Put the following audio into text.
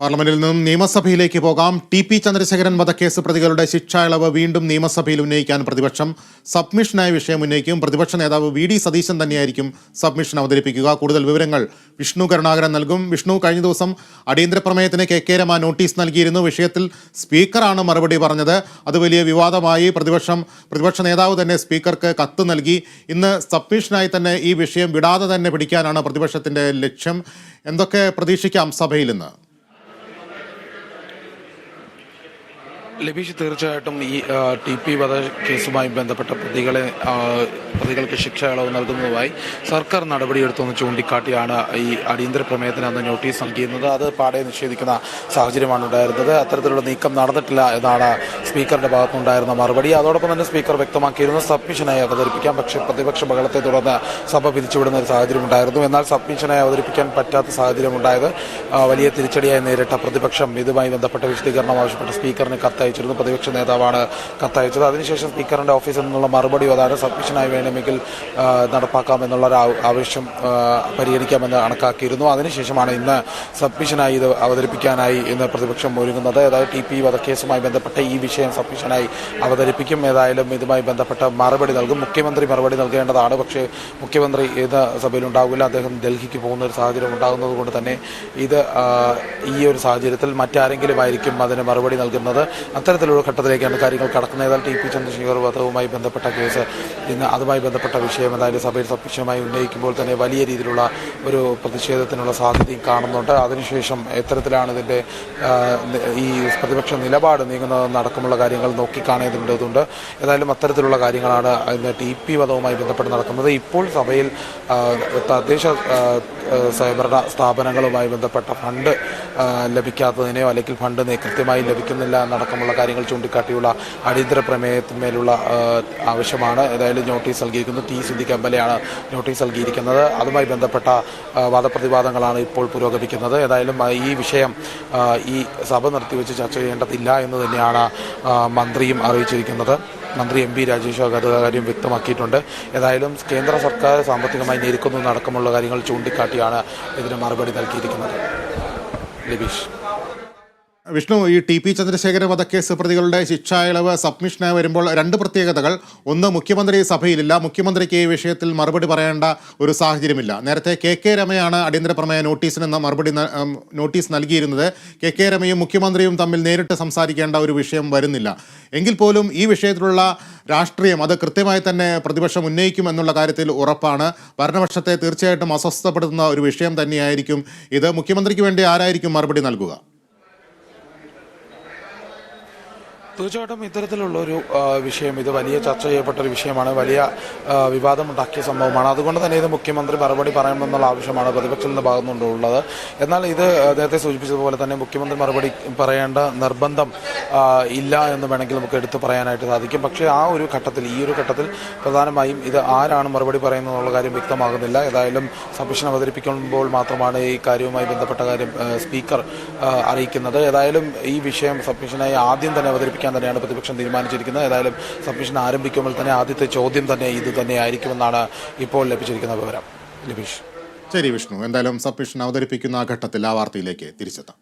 പാർലമെന്റിൽ നിന്നും നിയമസഭയിലേക്ക് പോകാം. ടി പി ചന്ദ്രശേഖരൻ വധക്കേസ് പ്രതികളുടെ ശിക്ഷാ ഇളവ് വീണ്ടും നിയമസഭയിൽ ഉന്നയിക്കാൻ പ്രതിപക്ഷം സബ്മിഷനായ വിഷയം ഉന്നയിക്കും. പ്രതിപക്ഷ നേതാവ് വി ഡി സതീശൻ തന്നെയായിരിക്കും സബ്മിഷൻ അവതരിപ്പിക്കുക. കൂടുതൽ വിവരങ്ങൾ വിഷ്ണു കരുണാകരൻ നൽകും. വിഷ്ണു കഴിഞ്ഞ ദിവസം അടിയന്തര പ്രമേയത്തിന് കെ കെ രമ നോട്ടീസ് നൽകിയിരുന്നു. വിഷയത്തിൽ സ്പീക്കറാണ് മറുപടി പറഞ്ഞത്. അത് വലിയ വിവാദമായി പ്രതിപക്ഷം പ്രതിപക്ഷ നേതാവ് തന്നെ സ്പീക്കർക്ക് കത്ത് നൽകി. ഇന്ന് സബ്മിഷനായി തന്നെ ഈ വിഷയം വിടാതെ തന്നെ പിടിക്കാനാണ് പ്രതിപക്ഷത്തിന്റെ ലക്ഷ്യം. എന്തൊക്കെ പ്രതീക്ഷിക്കാം സഭയിൽ നിന്ന് ലബീഷ് തീർച്ചയായിട്ടും ഈ ടി പി വധ കേസുമായി ബന്ധപ്പെട്ട പ്രതികളെ പ്രതികൾക്ക് ശിക്ഷ ഇളവ് നൽകുന്നതുമായി സർക്കാർ നടപടിയെടുത്തെന്ന് ചൂണ്ടിക്കാട്ടിയാണ് ഈ അടിയന്തര പ്രമേയത്തിന് അന്ന് നോട്ടീസ് നൽകിയിരുന്നത്. അത് പാടെ നിഷേധിക്കുന്ന സാഹചര്യമാണ് ഉണ്ടായിരുന്നത്. അത്തരത്തിലുള്ള നീക്കം നടന്നിട്ടില്ല എന്നാണ് സ്പീക്കറുടെ ഭാഗത്തുനിന്നുണ്ടായിരുന്ന മറുപടി. അതോടൊപ്പം തന്നെ സ്പീക്കർ വ്യക്തമാക്കിയിരുന്നു സബ്മിഷനായി അവതരിപ്പിക്കാം പക്ഷേ പ്രതിപക്ഷ ബഹളത്തെ തുടർന്ന് സഭ പിരിച്ചുവിടുന്ന ഒരു സാഹചര്യം ഉണ്ടായിരുന്നു. എന്നാൽ സബ്മിഷനായി അവതരിപ്പിക്കാൻ പറ്റാത്ത സാഹചര്യം ഉണ്ടായത് വലിയ തിരിച്ചടിയായി നേരിട്ട പ്രതിപക്ഷം. ഇതുമായി ബന്ധപ്പെട്ട വിശദീകരണം ആവശ്യപ്പെട്ട് സ്പീക്കറിന് കത്തയച്ചിരുന്നു. പ്രതിപക്ഷ നേതാവാണ് കത്തയച്ചത്. അതിനുശേഷം സ്പീക്കറിന്റെ ഓഫീസിൽ നിന്നുള്ള മറുപടി അതാണ് സബ്മിഷനായി വേണമെങ്കിൽ നടപ്പാക്കാമെന്നുള്ള ഒരു ആവശ്യം പരിഹരിക്കാമെന്ന് കണക്കാക്കിയിരുന്നു. അതിനുശേഷമാണ് ഇന്ന് സബ്മിഷനായി ഇത് അവതരിപ്പിക്കാനായി ഇന്ന് പ്രതിപക്ഷം ഒരുങ്ങുന്നത്. അതായത് ടി പി വധക്കേസുമായി ബന്ധപ്പെട്ട ഈ വിഷയം സബ്മിഷനായി അവതരിപ്പിക്കും. ഏതായാലും ഇതുമായി ബന്ധപ്പെട്ട മറുപടി നൽകും. മുഖ്യമന്ത്രി മറുപടി നൽകേണ്ടതാണ്. പക്ഷേ മുഖ്യമന്ത്രി ഇത് സഭയിൽ ഉണ്ടാകില്ല അദ്ദേഹം ഡൽഹിക്ക് പോകുന്ന ഒരു സാഹചര്യം ഉണ്ടാകുന്നത് കൊണ്ട് തന്നെ ഇത് ഈ ഒരു സാഹചര്യത്തിൽ മറ്റാരെങ്കിലും ആയിരിക്കും അതിന് മറുപടി നൽകുന്നത്. അത്തരത്തിലുള്ള ഘട്ടത്തിലേക്കാണ് കാര്യങ്ങൾ കടക്കുന്നത്. ഏതായാലും ടി പി ചന്ദ്രശേഖർ വധവുമായി ബന്ധപ്പെട്ട കേസ് ഇന്ന് അതുമായി ബന്ധപ്പെട്ട വിഷയം ഏതായാലും സഭയിൽ സബ്മിഷനുമായി ഉന്നയിക്കുമ്പോൾ തന്നെ വലിയ രീതിയിലുള്ള ഒരു പ്രതിഷേധത്തിനുള്ള സാധ്യതയും കാണുന്നുണ്ട്. അതിനുശേഷം എത്തരത്തിലാണ് ഇതിന്റെ ഈ പ്രതിപക്ഷ നിലപാട് നീങ്ങുന്നതെന്ന് അടക്കമുള്ള കാര്യങ്ങൾ നോക്കിക്കാണേണ്ടതുണ്ട് ഏതായാലും അത്തരത്തിലുള്ള കാര്യങ്ങളാണ് ഇന്ന് ടി പി വധവുമായി ബന്ധപ്പെട്ട് നടക്കുന്നത്. ഇപ്പോൾ സഭയിൽ തദ്ദേശ സ്വയംഭരണ സ്ഥാപനങ്ങളുമായി ബന്ധപ്പെട്ട ഫണ്ട് ലഭിക്കാത്തതിനെയോ അല്ലെങ്കിൽ ഫണ്ട് കൃത്യമായി ലഭിക്കുന്നില്ല എന്നടക്കമുള്ള കാര്യങ്ങൾ ചൂണ്ടിക്കാട്ടിയുള്ള അടിയന്തര പ്രമേയത്തിന്മേലുള്ള ആവശ്യമാണ്. ഏതായാലും നോട്ടീസ് നൽകിയിരിക്കുന്നത് T Siddique M L notice നൽകിയിരിക്കുന്നത്. അതുമായി ബന്ധപ്പെട്ട വാദപ്രതിവാദങ്ങളാണ് ഇപ്പോൾ പുരോഗമിക്കുന്നത്. ഏതായാലും ഈ വിഷയം ഈ സഭ നിർത്തിവെച്ച് ചർച്ച ചെയ്യേണ്ടതില്ല എന്ന് തന്നെയാണ് മന്ത്രിയും അറിയിച്ചിരിക്കുന്നത്. മന്ത്രി എം പി രാജേഷ് കാര്യം വ്യക്തമാക്കിയിട്ടുണ്ട്. ഏതായാലും കേന്ദ്ര സർക്കാർ സാമ്പത്തികമായി ഞെരുക്കുന്നു. അടക്കമുള്ള കാര്യങ്ങൾ ചൂണ്ടിക്കാട്ടിയാണ് ഇതിന് മറുപടി നൽകിയിരിക്കുന്നത്. ലബീഷ് വിഷ്ണു ഈ ടി പി ചന്ദ്രശേഖര വധക്കേസ് പ്രതികളുടെ ശിക്ഷാ ഇളവ് സബ്മിഷനായി വരുമ്പോൾ രണ്ട് പ്രത്യേകതകൾ. ഒന്ന് മുഖ്യമന്ത്രി സഭയിലില്ല. മുഖ്യമന്ത്രിക്ക് ഈ വിഷയത്തിൽ മറുപടി പറയേണ്ട ഒരു സാഹചര്യമില്ല. നേരത്തെ കെ കെ രമയാണ് അടിയന്തര പ്രമേയ നോട്ടീസിന് മറുപടി നോട്ടീസ് നൽകിയിരുന്നത്. കെ കെ രമയും മുഖ്യമന്ത്രിയും തമ്മിൽ നേരിട്ട് സംസാരിക്കേണ്ട ഒരു വിഷയം വരുന്നില്ല. എങ്കിൽ പോലും ഈ വിഷയത്തിലുള്ള രാഷ്ട്രീയം അത് കൃത്യമായി തന്നെ പ്രതിപക്ഷം ഉന്നയിക്കും എന്നുള്ള കാര്യത്തിൽ ഉറപ്പാണ്. ഭരണപക്ഷത്തെ തീർച്ചയായിട്ടും അസ്വസ്ഥപ്പെടുത്തുന്ന ഒരു വിഷയം തന്നെയായിരിക്കും ഇത്. മുഖ്യമന്ത്രിക്ക് വേണ്ടി ആരായിരിക്കും മറുപടി നൽകുക? തീർച്ചയായിട്ടും ഇത്തരത്തിലുള്ള ഒരു വിഷയം ഇത് വലിയ ചർച്ച ചെയ്യപ്പെട്ട ഒരു വിഷയമാണ്. വലിയ വിവാദമുണ്ടാക്കിയ സംഭവമാണ്. അതുകൊണ്ട് തന്നെ ഇത് മുഖ്യമന്ത്രി മറുപടി പറയണമെന്നുള്ള ആവശ്യമാണ് പ്രതിപക്ഷത്തിന്റെ ഭാഗത്തുനിന്നുള്ളത്. എന്നാൽ ഇത് നേരത്തെ സൂചിപ്പിച്ചതുപോലെ തന്നെ മുഖ്യമന്ത്രി മറുപടി പറയേണ്ട നിർബന്ധം ഇല്ല എന്ന് വേണമെങ്കിൽ നമുക്ക് എടുത്തു പറയാനായിട്ട് സാധിക്കും. പക്ഷേ ആ ഒരു ഘട്ടത്തിൽ ഈ ഒരു ഘട്ടത്തിൽ പ്രധാനമായും ഇത് ആരാണ് മറുപടി പറയുന്നതെന്നുള്ള കാര്യം വ്യക്തമാകുന്നില്ല. ഏതായാലും സബ്മിഷൻ അവതരിപ്പിക്കുമ്പോൾ മാത്രമാണ് ഈ കാര്യവുമായി ബന്ധപ്പെട്ട കാര്യം സ്പീക്കർ അറിയിക്കുന്നത്. ഏതായാലും ഈ വിഷയം സബ്മിഷനായി ആദ്യം തന്നെ അവതരിപ്പിക്കാൻ തന്നെയാണ് പ്രതിപക്ഷം തീരുമാനിച്ചിരിക്കുന്നത്. ഏതായാലും സബ്മിഷൻ ആരംഭിക്കുമ്പോൾ തന്നെ ആദ്യത്തെ ചോദ്യം തന്നെ ഇത് തന്നെ ആയിരിക്കുമെന്നാണ് ഇപ്പോൾ ലഭിച്ചിരിക്കുന്ന വിവരം. ലബീഷ്. ശരി വിഷ്ണു എന്തായാലും സബ്മിഷൻ അവതരിപ്പിക്കുന്ന ഘട്ടത്തിൽ ആ വാർത്തയിലേക്ക് തിരിച്ചെത്താം.